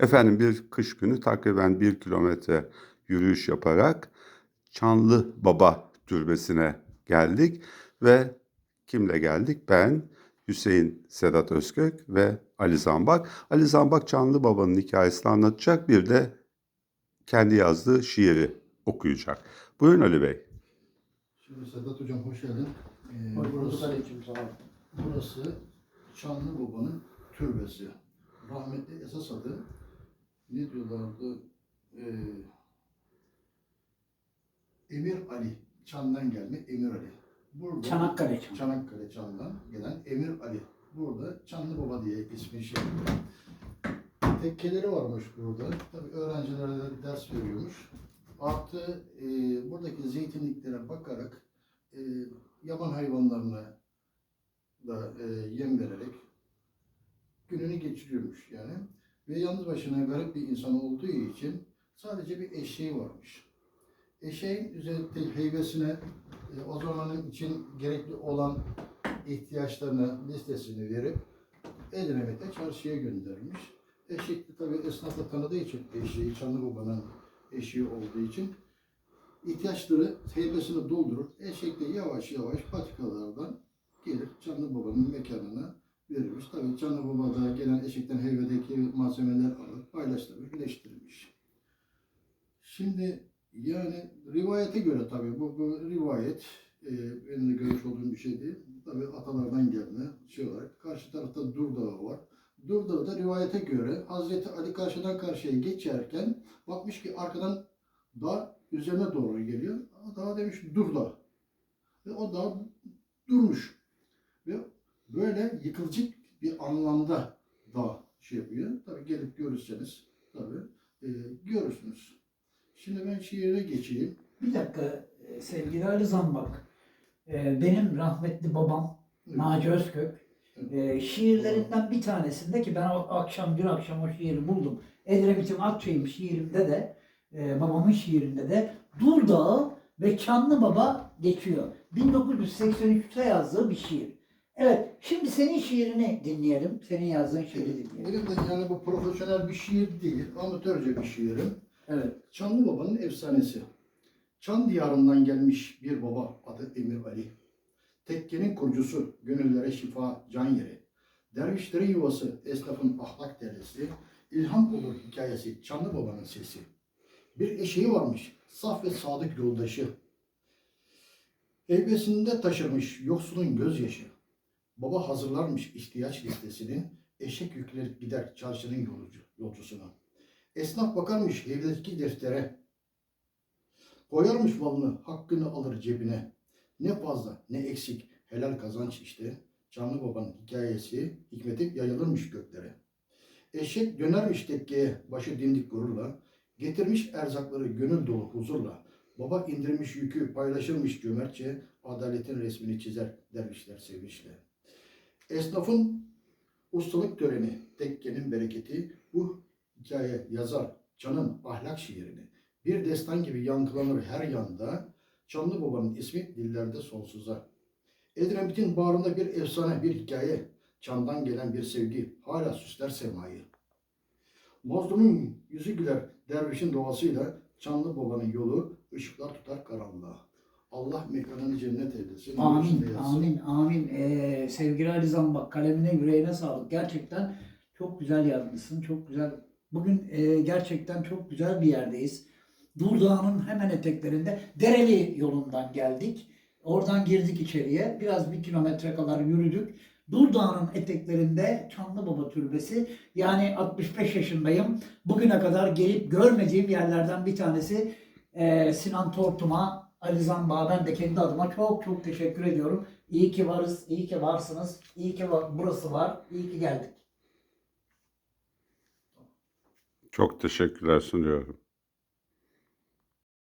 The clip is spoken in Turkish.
Efendim bir kış günü takriben bir kilometre yürüyüş yaparak Çanlı Baba Türbesi'ne geldik ve kimle geldik? Ben, Hüseyin Sedat Özkök ve Ali Zambak. Ali Zambak Çanlı Baba'nın hikayesini anlatacak bir de kendi yazdığı şiiri okuyacak. Buyurun Ali Bey. Şimdi Sedat Hocam hoş geldin. Ee, Hoş bulduk burası, aleykümselam. burası Çanlı Baba'nın türbesi. Rahmetli esas adı ne diyorlardı? Ee, Emir Ali. Çan'dan gelme Emir Ali. Burada, Çanakkale Çan. Çanakkale Çan'dan gelen Emir Ali. Burada Çanlı Baba diye ismi şey. Tekkeleri varmış burada. Tabii öğrencilere de ders veriyormuş. Artı e, buradaki zeytinliklere bakarak e, yaban hayvanlarına da e, yem vererek gününü geçiriyormuş yani. Ve yalnız başına garip bir insan olduğu için sadece bir eşeği varmış. Eşeğin üzerindeki heybesine e, o zamanın için gerekli olan ihtiyaçlarını listesini verip Edremit'e çarşıya göndermiş. Eşek de tabii esnaf da tanıdığı için eşeği Çanlı Baba'nın eşeği olduğu için ihtiyaçları heybesini doldurur. Eşek de yavaş yavaş patikalardan gelir Çanlı Baba'nın mekanına verilmiş. Tabii Çanlı Baba da gelen eşekten heybedeki malzemeler alır, paylaştırır, birleştirilmiş. Şimdi yani rivayete göre tabii bu, bu rivayet e, benim de görmüş olduğum bir şey değil. Tabii atalardan gelme şey olarak. Karşı tarafta Dur var. Dur da rivayete göre Hazreti Ali karşıdan karşıya geçerken bakmış ki arkadan dağ üzerine doğru geliyor. Dağ demiş Dur. Ve o dağ durmuş. Ve böyle yıkılacak bir anlamda dağ şey yapıyor. Tabii gelip görürseniz tabii e, görürsünüz. Şimdi ben şiire geçeyim. Bir dakika e, sevgili Ali Zambak. E, Benim rahmetli babam Evet. Naci Özkök e, şiirlerinden bir tanesinde ki ben o akşam dün akşam o şiiri buldum. Edremit'im Akçay'ım şiirimde de e, babamın şiirinde de Dur Dağı ve Çanlı Baba geçiyor. 1983'te yazdığı bir şiir. Evet, şimdi senin şiirini dinleyelim. Senin yazdığın şiiri dinleyelim. Benim de yani bu profesyonel bir şiir değil, amatörce bir şiirim. Evet. Çanlı Baba'nın efsanesi. Çan diyarından gelmiş bir baba adı Emir Ali. Tekkenin kurucusu, gönüllere şifa, can yeri. Dervişlerin yuvası, esnafın ahlak deresi, ilham olur hikayesi, Çanlı Baba'nın sesi. Bir eşeği varmış, saf ve sadık yoldaşı. Heybesinde taşırmış yoksulun gözyaşı. Baba hazırlarmış ihtiyaç listesini, eşek yükler gider çarşının yolcu, yolcusuna. Esnaf bakarmış evdeki deftere. Koyarmış malını, hakkını alır cebine. Ne fazla ne eksik helal kazanç işte. Canlı babanın hikayesi hikmeti yayılırmış göklere. Eşek dönermiş tekkeye başı dimdik gururla. Getirmiş erzakları gönül dolu huzurla. Baba indirmiş yükü paylaşırmış cömertçe. Adaletin resmini çizer dervişler sevinçle. Esnafın ustalık töreni, tekkenin bereketi bu hikaye yazar Can'ın ahlak şiirini. Bir destan gibi yankılanır her yanda. Çanlı Baba'nın ismi dillerde sonsuza. Edremit'in bağrında bir efsane, bir hikaye. Çan'dan gelen bir sevgi hala süsler semayı. Mazlumun yüzü güler dervişin doğasıyla Çanlı Baba'nın yolu ışıklar tutar karanlığa. Allah mekanını cennet eylesin. Amin, amin, amin. Ee, sevgili Ali Zambak, kalemine, yüreğine sağlık. Gerçekten çok güzel yazmışsın, çok güzel. Bugün e, gerçekten çok güzel bir yerdeyiz. Durdağ'ın hemen eteklerinde Dereli yolundan geldik. Oradan girdik içeriye. Biraz bir kilometre kadar yürüdük. Durdağ'ın eteklerinde Çanlıbaba Türbesi. Yani 65 yaşındayım. Bugüne kadar gelip görmediğim yerlerden bir tanesi e, Sinan Tortum'a, Ali Zambak'a ben de kendi adıma çok çok teşekkür ediyorum. İyi ki varız, iyi ki varsınız, iyi ki va- burası var, iyi ki geldik. Çok teşekkürler sunuyorum.